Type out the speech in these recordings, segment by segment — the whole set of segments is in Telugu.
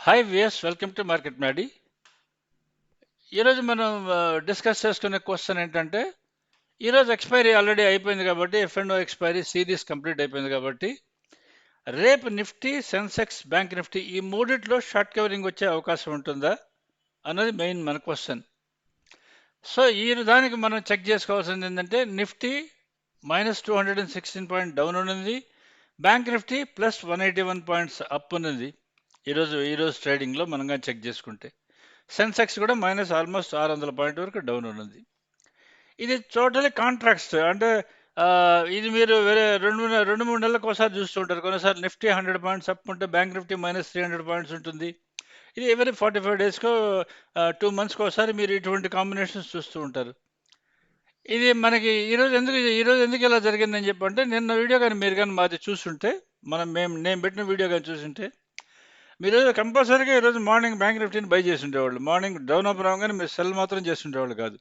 హాయ్ విఎస్ వెల్కమ్ టు మార్కెట్ మ్యాడీ ఈరోజు మనం డిస్కస్ చేసుకునే క్వశ్చన్ ఏంటంటే ఈరోజు ఎక్స్పైరీ ఆల్రెడీ అయిపోయింది కాబట్టి F and expiry series complete అయిపోయింది కాబట్టి రేపు నిఫ్టీ సెన్సెక్స్ బ్యాంక్ నిఫ్టీ ఈ మూడిట్లో షార్ట్ కవరింగ్ వచ్చే అవకాశం ఉంటుందా అన్నది మెయిన్ మన క్వశ్చన్ సో ఈ దానికి మనం చెక్ చేసుకోవాల్సింది ఏంటంటే Nifty minus two hundred and sixteen point down ఉన్నది bank Nifty plus one eighty one points up ఉన్నది. ఈరోజు ఈరోజు ట్రేడింగ్లో మనం కానీ చెక్ చేసుకుంటే సెన్సెక్స్ కూడా మైనస్ ఆల్మోస్ట్ ఆరు వందల పాయింట్ వరకు డౌన్ ఉన్నది. ఇది టోటలీ కాంట్రాక్ట్స్ అంటే ఇది మీరు వేరే రెండు మూడు- రెండు మూడు నెలలకు ఒకసారి చూస్తుంటారు. కొన్నిసార్లు నిఫ్టీ హండ్రెడ్ పాయింట్స్ అప్ ఉంటే bank Nifty minus three hundred points ఉంటుంది. ఇది ఎవరీ ఫార్టీ ఫైవ్ డేస్కో టూ మంత్స్కి ఒకసారి మీరు ఇటువంటి కాంబినేషన్స్ చూస్తూ ఉంటారు. ఇది మనకి ఈరోజు ఎందుకు ఈరోజు ఎందుకు ఇలా జరిగిందని చెప్పంటే నిన్న వీడియో కానీ మీరు కానీ మాది చూస్తుంటే మనం మేము నేను పెట్టిన వీడియో కానీ చూస్తుంటే మీరు కంపల్సరీగా ఈరోజు మార్నింగ్ బ్యాంక్ నిఫ్టీని బై చేసి ఉండేవాళ్ళు మార్నింగ్ డౌన్ అప్ రావగానే మీరు సెల్ మాత్రం చేస్తుండేవాళ్ళు కాదు.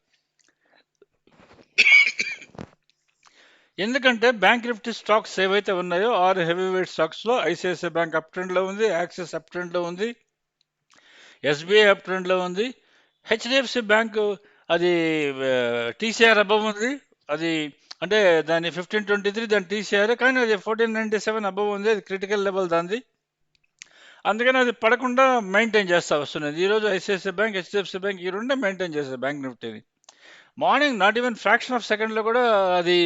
ఎందుకంటే బ్యాంక్ నిఫ్టీ స్టాక్స్ ఏవైతే ఉన్నాయో ఆరు హెవీ వెయిట్ స్టాక్స్లో ఐసిఐసిఐ బ్యాంక్ అప్ ట్రెండ్లో ఉంది యాక్సిస్ అప్ ట్రెండ్లో ఉంది ఎస్బీఐ అప్ ట్రెండ్లో ఉంది హెచ్డిఎఫ్సి బ్యాంకు అది టీసీఆర్ అబవ్ ఉంది. అది అంటే దాని ఫిఫ్టీన్ ట్వంటీ త్రీ దాని టీసీఆర్ కానీ అది ఫోర్టీన్ నైంటీ సెవెన్ అబవ్ ఉంది. అది క్రిటికల్ లెవెల్ దాంది. అందుకని అది పడకుండా మెయింటైన్ చేస్తా వస్తున్నది ఈరోజు ఐసిఐసిఐ బ్యాంక్ హెచ్డిఎఫ్సి బ్యాంక్ ఈ రెండే మెయింటైన్ చేస్తారు bank నిఫ్టీని. Morning not even fraction of సెకండ్లో కూడా అది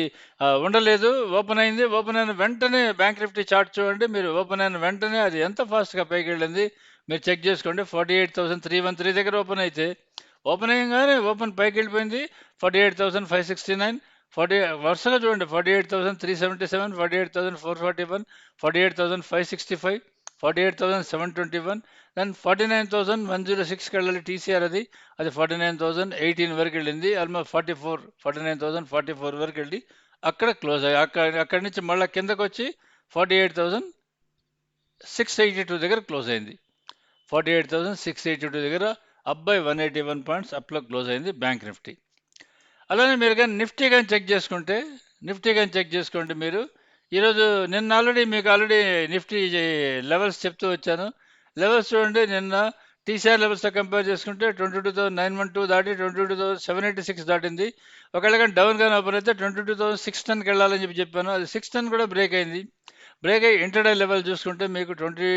ఉండలేదు. ఓపెన్ అయింది. ఓపెన్ అయిన వెంటనే బ్యాంక్ నిఫ్టీ చార్ట్ చూడండి. మీరు ఓపెన్ అయిన వెంటనే అది ఎంత ఫాస్ట్గా పైకి వెళ్ళింది మీరు చెక్ చేసుకోండి. Forty eight thousand three one three దగ్గర ఓపెన్ అయితే ఓపెన్ అయ్యగానే ఓపెన్ పైకి వెళ్ళిపోయింది. Forty eight thousand five sixty nine forty వరుసగా చూడండి. Forty eight thousand three seventy seven forty eight thousand four forty one forty eight thousand five sixty five forty eight thousand seven twenty one then forty nine thousand one zero సిక్స్కి వెళ్ళాలి టీసీఆర్ అది. అది ఫార్టీ నైన్ థౌసండ్ ఎయిటీన్ వరకు వెళ్ళింది. Almost forty four forty nine thousand forty four వరకు వెళ్ళి అక్కడ క్లోజ్ అయ్యి అక్కడ అక్కడి నుంచి మళ్ళీ కిందకు వచ్చి forty eight thousand six eighty two దగ్గర క్లోజ్ అయింది. Forty eight thousand six eighty two దగ్గర అబ్బాయి వన్ ఎయిటీ వన్ పాయింట్స్ అప్లో క్లోజ్ అయింది బ్యాంక్ నిఫ్టీ. అలానే మీరు కానీ నిఫ్టీ కానీ చెక్ చేసుకుంటే నిఫ్టీ కానీ చెక్ చేసుకోండి మీరు. ఈరోజు నిన్న ఆల్రెడీ మీకు ఆల్రెడీ నిఫ్టీ లెవెల్స్ చెప్తూ వచ్చాను. లెవెల్స్ చూడండి నిన్న టీసీఆర్ లెవెల్స్తో కంపేర్ చేసుకుంటే twenty two thousand nine one two దాటి twenty two thousand seven eighty six దాటింది. ఒకవేళ కానీ డౌన్ కానీ ఓపెన్ అయితే ట్వంటీ టూ థౌసండ్ సిక్స్ టెన్కి వెళ్ళాలని చెప్పి చెప్పాను. అది సిక్స్ టెన్ కూడా బ్రేక్ అయింది. బ్రేక్ అయ్యి ఇంటర్డే లెవెల్ చూసుకుంటే మీకు twenty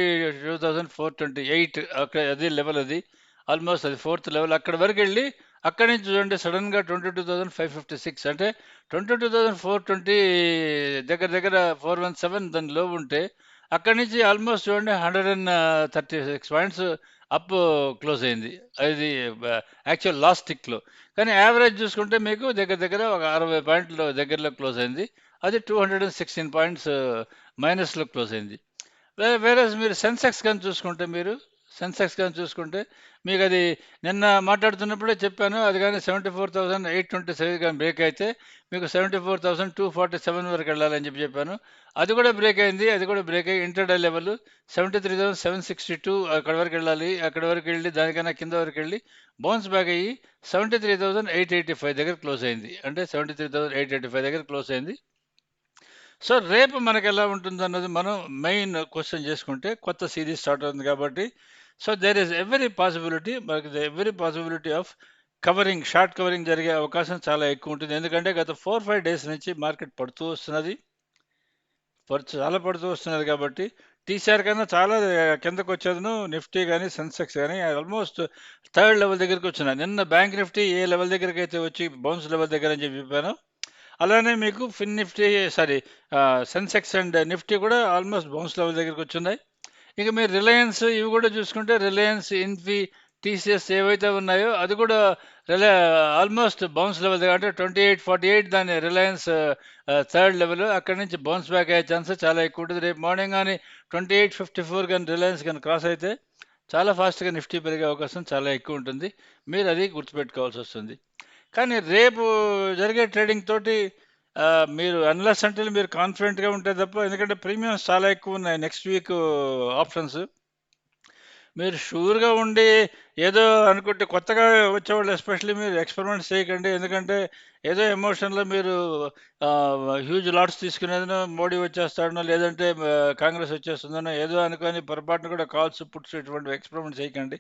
two thousand four twenty eight అక్కడ అది లెవెల్ అది. ఆల్మోస్ట్ అది ఫోర్త్ లెవెల్. అక్కడ వరకు వెళ్ళి అక్కడి నుంచి చూడండి సడన్గా twenty two thousand five fifty six అంటే twenty two thousand four twenty దగ్గర దగ్గర ఫోర్ వన్ సెవెన్ దాని లో ఉంటే అక్కడి నుంచి ఆల్మోస్ట్ చూడండి hundred and thirty six points up close అయింది. అది యాక్చువల్ లాస్ట్ టిక్లో కానీ యావరేజ్ చూసుకుంటే మీకు దగ్గర దగ్గర ఒక అరవై పాయింట్ల దగ్గరలో క్లోజ్ అయింది. అది two hundred and sixteen points మైనస్లో close అయింది. వేరే మీరు సెన్సెక్స్ కానీ చూసుకుంటే మీరు సెన్సెక్స్ కానీ చూసుకుంటే మీకు అది నిన్న మాట్లాడుతున్నప్పుడే చెప్పాను అది కానీ seventy four thousand eight twenty seven కానీ బ్రేక్ అయితే మీకు seventy four thousand two forty seven వరకు వెళ్ళాలని చెప్పి చెప్పాను. అది కూడా బ్రేక్ అయింది అది కూడా బ్రేక్ అయ్యి intraday level seventy three thousand seven sixty two అక్కడ వరకు వెళ్ళాలి అక్కడ వరకు వెళ్ళి దానికన్నా కింద వరకు వెళ్ళి బౌన్స్ బ్యాక్ అయ్యి seventy three thousand eight eighty five దగ్గర క్లోజ్ అయింది. అంటే seventy three thousand eight eighty five దగ్గర క్లోజ్ అయింది. సో రేపు మనకి ఎలా ఉంటుంది అన్నది మనం మెయిన్ క్వశ్చన్ చేసుకుంటే కొత్త సిరీస్ స్టార్ట్ అవుతుంది కాబట్టి so there is every possibility మనకి every possibility of covering short covering జరిగే అవకాశం చాలా ఎక్కువ ఉంటుంది. ఎందుకంటే గత ఫోర్ ఫైవ్ డేస్ నుంచి మార్కెట్ పడుతూ వస్తున్నది. పడుతూ చాలా పడుతూ వస్తున్నది కాబట్టి టీసీఆర్ కన్నా చాలా కిందకు వచ్చేదను నిఫ్టీ కానీ సెన్సెక్స్ కానీ ఆల్మోస్ట్ థర్డ్ లెవెల్ దగ్గరికి వచ్చిన. నిన్న బ్యాంక్ నిఫ్టీ ఏ లెవెల్ దగ్గరికి అయితే వచ్చి బౌన్స్ లెవెల్ దగ్గర అని చెప్పి చెప్పాను. అలానే మీకు Fin Nifty sorry Sensex and Nifty కూడా ఆల్మోస్ట్ బౌన్స్ లెవెల్ దగ్గరికి వచ్చున్నాయి ఇక మీరు రిలయన్స్ ఇవి కూడా చూసుకుంటే రిలయన్స్ ఇన్ఫీ టీసీఎస్ ఏవైతే ఉన్నాయో అది కూడా రిలయ ఆల్మోస్ట్ బౌన్స్ లెవెల్ దగ్గర అంటే ట్వంటీ ఎయిట్ ఫార్టీ ఎయిట్ దాని రిలయన్స్ థర్డ్ లెవెల్ అక్కడి నుంచి బౌన్స్ బ్యాక్ అయ్యే ఛాన్స్ చాలా ఎక్కువ ఉంటుంది. రేపు మార్నింగ్ కానీ ట్వంటీ ఎయిట్ ఫిఫ్టీ ఫోర్ కానీ రిలయన్స్ కానీ క్రాస్ అయితే చాలా ఫాస్ట్గా నిఫ్టీ పెరిగే అవకాశం చాలా ఎక్కువ ఉంటుంది. మీరు అది గుర్తుపెట్టుకోవాల్సి వస్తుంది. కానీ రేపు జరిగే ట్రేడింగ్ తోటి మీరు అన్లెస్ అంటే మీరు కాన్ఫిడెంట్గా ఉంటే తప్ప ఎందుకంటే ప్రీమియమ్స్ చాలా ఎక్కువ ఉన్నాయి నెక్స్ట్ వీక్ ఆప్షన్స్ మీరు షూర్గా ఉండి ఏదో అనుకుంటే కొత్తగా వచ్చేవాళ్ళు ఎస్పెషల్లీ మీరు ఎక్స్పెరిమెంట్స్ చేయకండి. ఎందుకంటే ఏదో ఎమోషన్లో మీరు హ్యూజ్ లాట్స్ తీసుకునేదనో మోడీ వచ్చేస్తాడనో లేదంటే కాంగ్రెస్ వచ్చేస్తుందనో ఏదో అనుకొని పొరపాటున కూడా కాల్స్ పుట్స్ ఇటువంటి ఎక్స్పెరిమెంట్ చేయకండి.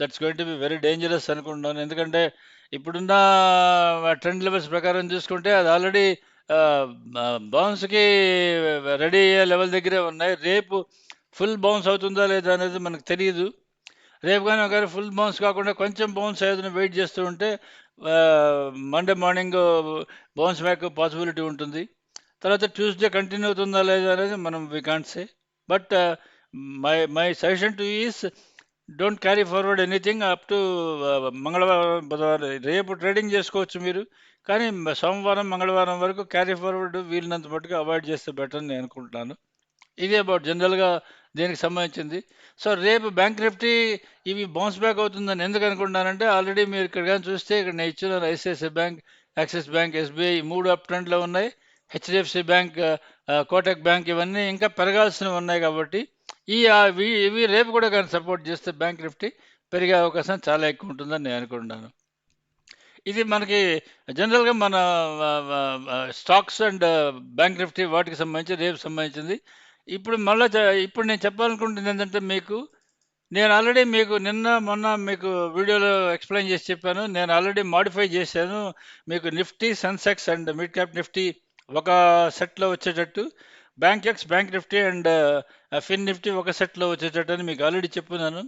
That's going to be very dangerous అనుకుంటున్నాను. ఎందుకంటే ఇప్పుడున్న ట్రెండ్ లెవెల్స్ ప్రకారం చూసుకుంటే అది ఆల్రెడీ బౌన్స్కి రెడీ అయ్యే లెవెల్ దగ్గరే ఉన్నాయి. రేపు ఫుల్ బౌన్స్ అవుతుందా లేదా అనేది మనకు తెలియదు రేపు కానీ ఒకవేళ ఫుల్ బౌన్స్ కాకుండా కొంచెం బౌన్స్ అయ్యేదని వెయిట్ చేస్తూ ఉంటే Monday morning bounce back possibility ఉంటుంది. తర్వాత ట్యూస్డే కంటిన్యూ అవుతుందా లేదా అనేది మనం we can't say but my my suggestion to is don't carry forward anything up to మంగళవారం బుధవారం రేపు ట్రేడింగ్ చేసుకోవచ్చు మీరు కానీ సోమవారం మంగళవారం వరకు క్యారీ ఫార్వర్డ్ వీలినంత మటుకు అవాయిడ్ చేస్తే బెటర్ అని నేను అనుకుంటున్నాను ఇది అబౌట్ జనరల్గా దీనికి సంబంధించింది. సో రేపు బ్యాంక్ నిఫ్టీ ఇవి బౌన్స్ బ్యాక్ అవుతుందని ఎందుకు అనుకుంటున్నానంటే ఆల్రెడీ మీరు ఇక్కడ కానీ చూస్తే ఇక్కడ నేను ఇచ్చిన ICICI bank Axis bank SBI ఈ మూడు అప్ ట్రెండ్లో ఉన్నాయి. హెచ్డిఎఫ్సి బ్యాంక్ కోటక్ బ్యాంక్ ఇవన్నీ ఇంకా పెరగాల్సినవి ఉన్నాయి కాబట్టి ఈ ఇవి ఇవి రేపు కూడా కానీ సపోర్ట్ చేస్తే బ్యాంక్ నిఫ్టీ పెరిగే అవకాశం చాలా ఎక్కువ ఉంటుందని నేను అనుకుంటున్నాను. ఇది మనకి జనరల్గా మన స్టాక్స్ అండ్ బ్యాంక్ నిఫ్టీ వాటికి సంబంధించి రేపు సంబంధించింది. ఇప్పుడు మళ్ళీ ఇప్పుడు నేను చెప్పాలనుకుంటుంది ఏంటంటే మీకు నేను ఆల్రెడీ మీకు నిన్న మొన్న మీకు వీడియోలో ఎక్స్ప్లెయిన్ చేసి చెప్పాను. నేను ఆల్రెడీ మాడిఫై చేశాను. మీకు Nifty Sensex and mid cap Nifty ఒక సెట్లో వచ్చేటట్టు. Bankex bank Nifty and Fin Nifty ఒక సెట్లో వచ్చేటట్టు అని మీకు ఆల్రెడీ చెప్పున్నాను.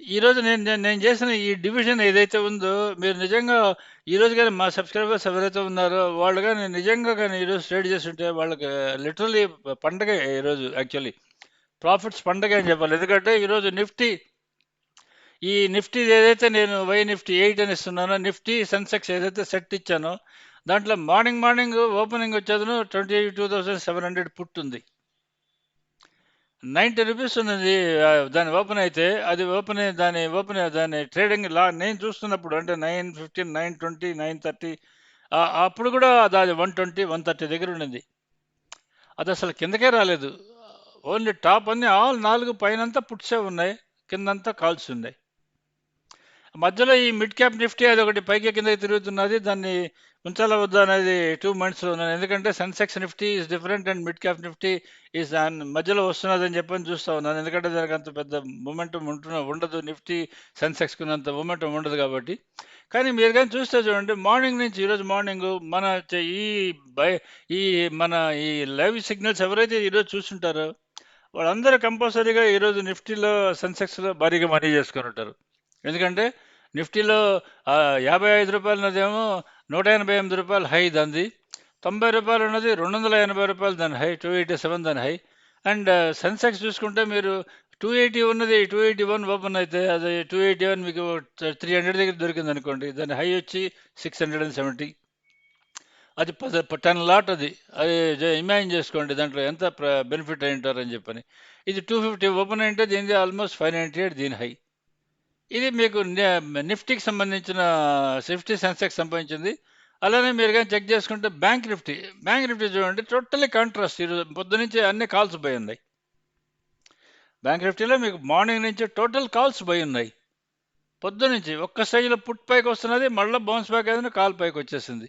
ఈరోజు నేను నేను నేను చేసిన ఈ డివిజన్ ఏదైతే ఉందో మీరు నిజంగా ఈరోజు కానీ మా సబ్స్క్రైబర్స్ ఎవరైతే ఉన్నారో వాళ్ళు కానీ నిజంగా కానీ ఈరోజు ట్రేడ్ చేస్తుంటే వాళ్ళకి లిటరలీ పండగ ఈరోజు యాక్చువల్లీ ప్రాఫిట్స్ పండగ అని చెప్పాలి. ఎందుకంటే ఈరోజు నిఫ్టీ ఈ నిఫ్టీ ఏదైతే నేను వై నిఫ్టీ ఎయిట్ అని ఇస్తున్నానో నిఫ్టీ సెన్సెక్స్ ఏదైతే సెట్ ఇచ్చానో దాంట్లో morning morning opening వచ్చేదను twenty two thousand seven hundred put ఉంది నైంటీ రూపీస్ ఉన్నది దాని ఓపెన్ అయితే అది ఓపెన్ అయ్యి- దాని ఓపెన్ అయ్యి- దాని ట్రేడింగ్ లా నేను చూస్తున్నప్పుడు అంటే nine fifteen nine twenty nine thirty అప్పుడు కూడా అది వన్ ట్వంటీ వన్ థర్టీ దగ్గర ఉండింది అది అసలు కిందకే రాలేదు. ఓన్లీ టాప్ అన్ని ఆల్ నాలుగు పైనంతా పుట్సే ఉన్నాయి కిందంతా కాల్స్ ఉన్నాయి. మధ్యలో ఈ మిడ్ క్యాప్ నిఫ్టీ అది ఒకటి పైకి కిందకి తిరుగుతున్నది దాన్ని ఉంచాలా వద్దా అనేది టూ మంత్స్లో ఉన్నాను. ఎందుకంటే Sensex Nifty is different and mid cap Nifty is మధ్యలో వస్తున్నది అని చెప్పని చూస్తా ఉన్నాను. ఎందుకంటే దానికి అంత పెద్ద మూమెంటం ఉంటున్న ఉండదు. నిఫ్టీ సెన్సెక్స్కి ఉన్నంత మూమెంటం ఉండదు కాబట్టి. కానీ మీరు కానీ చూస్తే చూడండి మార్నింగ్ నుంచి ఈరోజు మార్నింగ్ మన ఈ బై ఈ మన ఈ లైవ్ సిగ్నల్స్ ఎవరైతే ఈరోజు చూస్తుంటారో వాళ్ళందరూ కంపల్సరీగా ఈరోజు నిఫ్టీలో సెన్సెక్స్లో భారీగా మనీ చేసుకొని ఉంటారు. ఎందుకంటే నిఫ్టీలో యాభై ఐదు రూపాయలు ఉన్నదేమో నూట ఎనభై ఎనిమిది రూపాయలు హై దంది. తొంభై రూపాయలు ఉన్నది రెండు వందల ఎనభై రూపాయలు దాని హై టూ ఎయిటీ సెవెన్ దాని హై. అండ్ uh, సెన్సెక్స్ చూసుకుంటే మీరు టూ ఎయిటీ ఉన్నది టూ ఎయిటీ వన్ ఓపెన్ అయితే అది టూ ఎయిటీ వన్ మీకు త్రీ హండ్రెడ్ దగ్గర దొరికింది అనుకోండి. దాని హై వచ్చి సిక్స్ హండ్రెడ్ అండ్ సెవెంటీ అది పద టెన్ లాట్ అది. అది ఇమాజిన్ చేసుకోండి దాంట్లో ఎంత బెనిఫిట్ అయి ఉంటారని చెప్పని. ఇది టూ ఫిఫ్టీ ఓపెన్ అంటే దీనిది ఆల్మోస్ట్ ఫైవ్ నైంటీ ఎయిట్ దీని హై. ఇది మీకు నిఫ్టీకి సంబంధించిన నిఫ్టీ సెన్సెక్స్ సంబంధించింది. అలానే మీరు కానీ చెక్ చేసుకుంటే బ్యాంక్ నిఫ్టీ. బ్యాంక్ నిఫ్టీ చూడండి టోటల్లీ కాంట్రాస్ట్. ఈరోజు పొద్దు నుంచి అన్ని కాల్స్ పోయి ఉన్నాయి. బ్యాంక్ నిఫ్టీలో మీకు మార్నింగ్ నుంచి టోటల్ కాల్స్ పోయి ఉన్నాయి. పొద్దు నుంచి ఒక్క స్టేజ్లో పుట్ పైకి వస్తున్నది మళ్ళీ బౌన్స్ బ్యాక్ అయింది కాల్ పైకి వచ్చేసింది.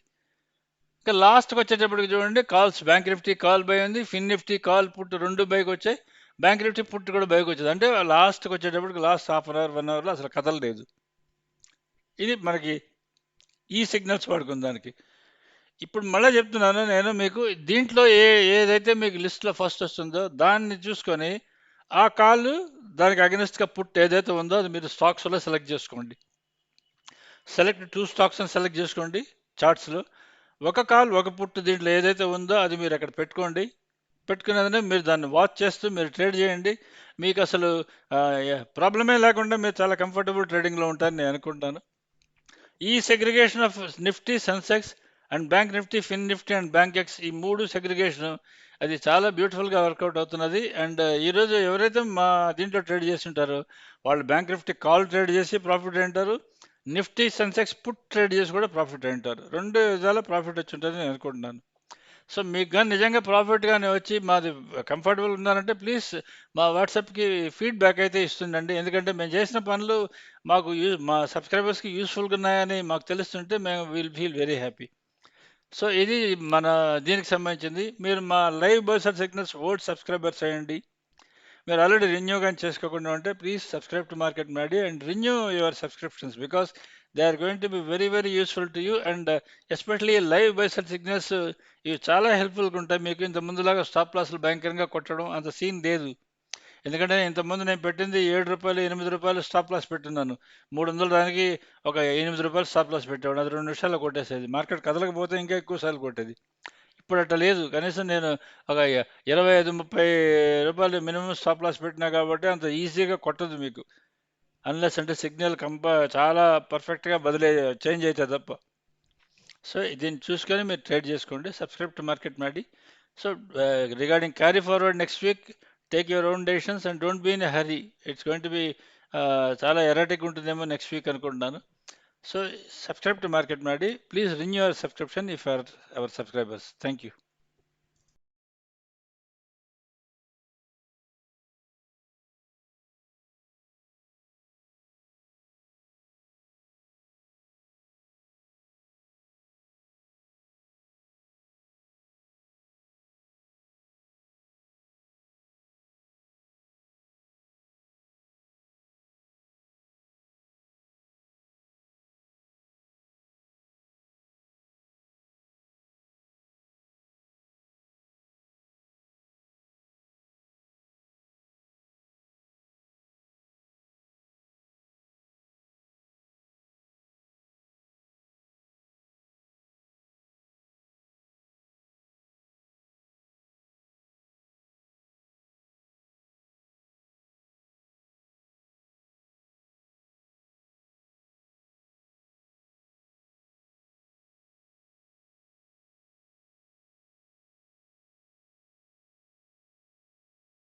ఇంకా లాస్ట్కి వచ్చేటప్పటికి చూడండి calls bank Nifty call buy ఉంది ఫిన్ నిఫ్టీ కాల్ పుట్ రెండు బైక్ వచ్చాయి. బ్యాంక్ నిఫ్టీ పుట్టి కూడా బయటకు వచ్చింది. అంటే లాస్ట్కి వచ్చేటప్పటికి last half an hour one అవర్లో అసలు కదలలేదు ఇది మనకి ఈ సిగ్నల్స్ పడుకుంది దానికి. ఇప్పుడు మళ్ళీ చెప్తున్నాను నేను మీకు దీంట్లో ఏ ఏదైతే మీకు లిస్ట్లో ఫస్ట్ వస్తుందో దాన్ని చూసుకొని ఆ కాల్ దానికి అగెనిస్ట్గా పుట్ ఏదైతే ఉందో అది మీరు స్టాక్స్లో సెలెక్ట్ చేసుకోండి. సెలెక్ట్ టూ స్టాక్స్ని సెలెక్ట్ చేసుకోండి చార్ట్స్లో. ఒక కాల్ ఒక పుట్టు దీంట్లో ఏదైతే ఉందో అది మీరు అక్కడ పెట్టుకోండి. పెట్టుకున్నదని మీరు దాన్ని వాచ్ చేస్తూ మీరు ట్రేడ్ చేయండి. మీకు అసలు ప్రాబ్లమే లేకుండా మీరు చాలా కంఫర్టబుల్ ట్రేడింగ్లో ఉంటారని నేను అనుకుంటాను. ఈ segregation of Nifty Sensex and bank Nifty Fin Nifty and Bankex ఈ మూడు సెగ్రిగేషన్ అది చాలా బ్యూటిఫుల్గా వర్కౌట్ అవుతున్నది. అండ్ ఈరోజు ఎవరైతే మా దీంట్లో ట్రేడ్ చేస్తుంటారో వాళ్ళు బ్యాంక్ నిఫ్టీ కాల్ ట్రేడ్ చేసి ప్రాఫిట్ అంటారు నిఫ్టీ సెన్సెక్స్ పుట్ ట్రేడ్ చేసి కూడా ప్రాఫిట్ అంటారు రెండు విధాల ప్రాఫిట్ వచ్చి ఉంటుందని నేను అనుకుంటున్నాను. సో మీకు కానీ నిజంగా ప్రాఫిట్ కానీ వచ్చి మాది కంఫర్టబుల్ ఉన్నారంటే ప్లీజ్ మా వాట్సాప్కి ఫీడ్బ్యాక్ అయితే ఇస్తుండండి. ఎందుకంటే మేము చేసిన పనులు మాకు యూ మా సబ్స్క్రైబర్స్కి యూస్ఫుల్గా ఉన్నాయని మాకు తెలుస్తుంటే మేము will feel very happy so ఇది మన దీనికి సంబంధించింది. మీరు మా లైవ్ బర్సర్ సిగ్నల్స్ ఓల్డ్ సబ్స్క్రైబర్స్ అయ్యండి. మీరు ఆల్రెడీ రిన్యూ కానీ చేసుకోకుండా ఉంటే please subscribe to Market Maddy and renew your subscriptions because they are going to be very very useful to you and especially live బైసర్ signals ఇవి చాలా హెల్ప్ఫుల్గా ఉంటాయి. మీకు ఇంత ముందులాగా స్టాప్ లాస్లు భయంకరంగా కొట్టడం అంత సీన్ లేదు. ఎందుకంటే ఇంతకుముందు నేను పెట్టింది ఏడు రూపాయలు ఎనిమిది రూపాయలు స్టాప్ లాస్ పెట్టున్నాను. మూడు వందల దానికి ఒక ఎనిమిది రూపాయలు స్టాప్ లాస్ పెట్టేవాడు అది రెండు నిమిషాల్లో కొట్టేసేది. మార్కెట్ కదలకపోతే ఇంకా ఎక్కువ సార్లు కొట్టేది. ఇప్పుడు అట్లా లేదు. కనీసం నేను ఒక ఇరవై ఐదు ముప్పై రూపాయలు మినిమం స్టాప్ లాస్ పెట్టినా కాబట్టి అంత ఈజీగా కొట్టదు మీకు. అన్లెస్ అంటే సిగ్నల్ కంప చాలా పర్ఫెక్ట్గా బదిలే చేంజ్ అవుతుంది తప్ప. సో దీన్ని చూసుకొని మీరు ట్రేడ్ చేసుకోండి. Subscript Market Maddy so regarding carry forward next week take your own decisions and don't be in a hurry it's going to be చాలా ఎరాటిక్ ఉంటుందేమో నెక్స్ట్ వీక్ అనుకుంటున్నాను. So subscribe to Market Maddy please renew your subscription if are our subscribers thank you